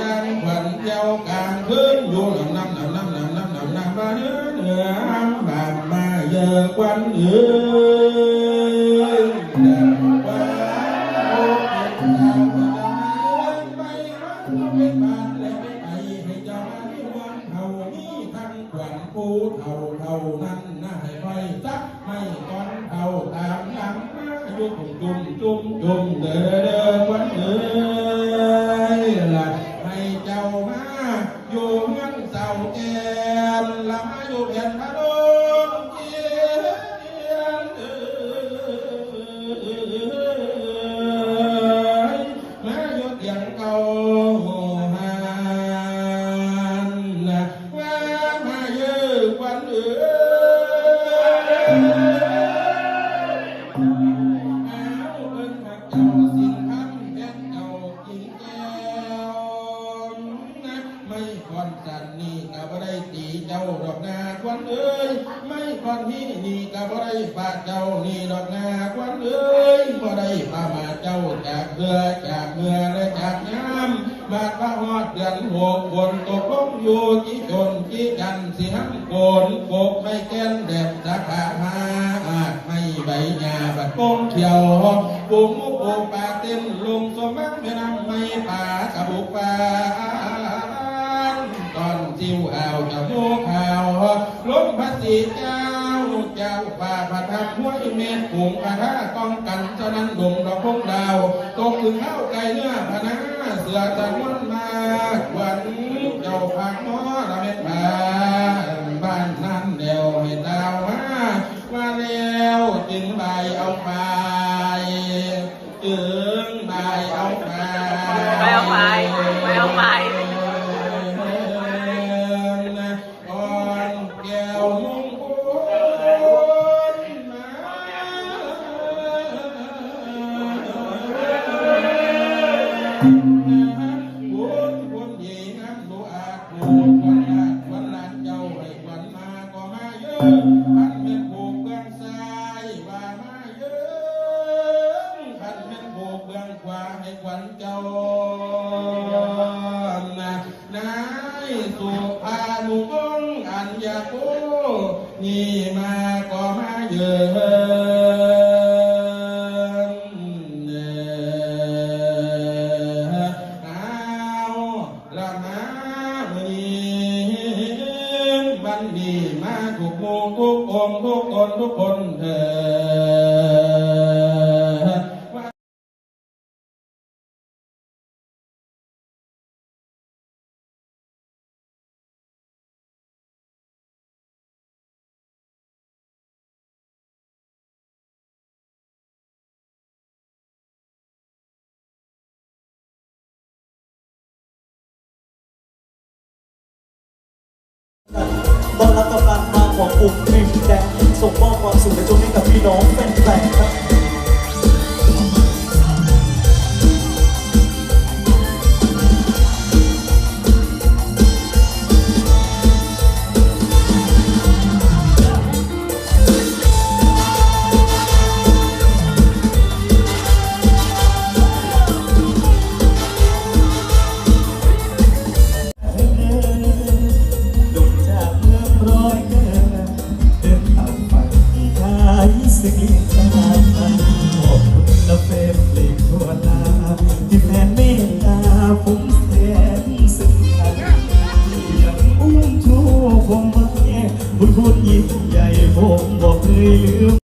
ดังขวัญเจ้ากลางคืนอยู่ลำน้ำน้ำน้ำน้ำน้ำน้ำน้ำมาเนื้อเนื้อบานมาเยอ เงินเสาแก่น ก่อนที่นี่ก็บ่ได้ปาดเจ้านี่ดอกนาควันเอ้ยบ่ได้พามาเจ้าจากเรือจากเรือและจากน้ำมาดพระฮอดเดือนหกคนตกลงอยู่กี่จนกี่กันสิหันโกนโกกไม่แก้นแดดสาขาหาอาจไม่ใบหญ้าบัดโป้งเขียวปูมุกปูปาเต็มลุงสมบัติแม่น้ำไม่ป่ากระบุกปลาตอนจิวอ่าวจะโมขาลมพัดสีจ้า เจ้าป่าประทับห้วยเมนผงพระท่าป้องกันเจ้านั้นดงดอกพงดาวตกถึงข้าวไก่เนื้อพนาเสือตะวันมาวันเจ้าพักน้อละเม็ดผาบ้านนั้นเดียวให้ดาวมามาแล้วจึงใบเอาไปจึงใบเอาไปไปเอาไปไปเอาไปายสุภานุวงอัญญาโกนี่มาก็มาเยอะเนเอาละมาวันนี้บันนี้มาทุกหมู่ทุกองทุกคนทุกคนเถิด ต้อนรับกับการมาของกลุ่มพิมพ์แดงส่งมอบความสุขในช่วงนี้กับพี่น้องแฟนๆครับ ทั่วหน้าที่แฟนเมตตาผมแสนซึ้งใจที่ยังอุ้มชูผมมาบุญคุณยิ่งใหญ่ผมบอกเลยลืม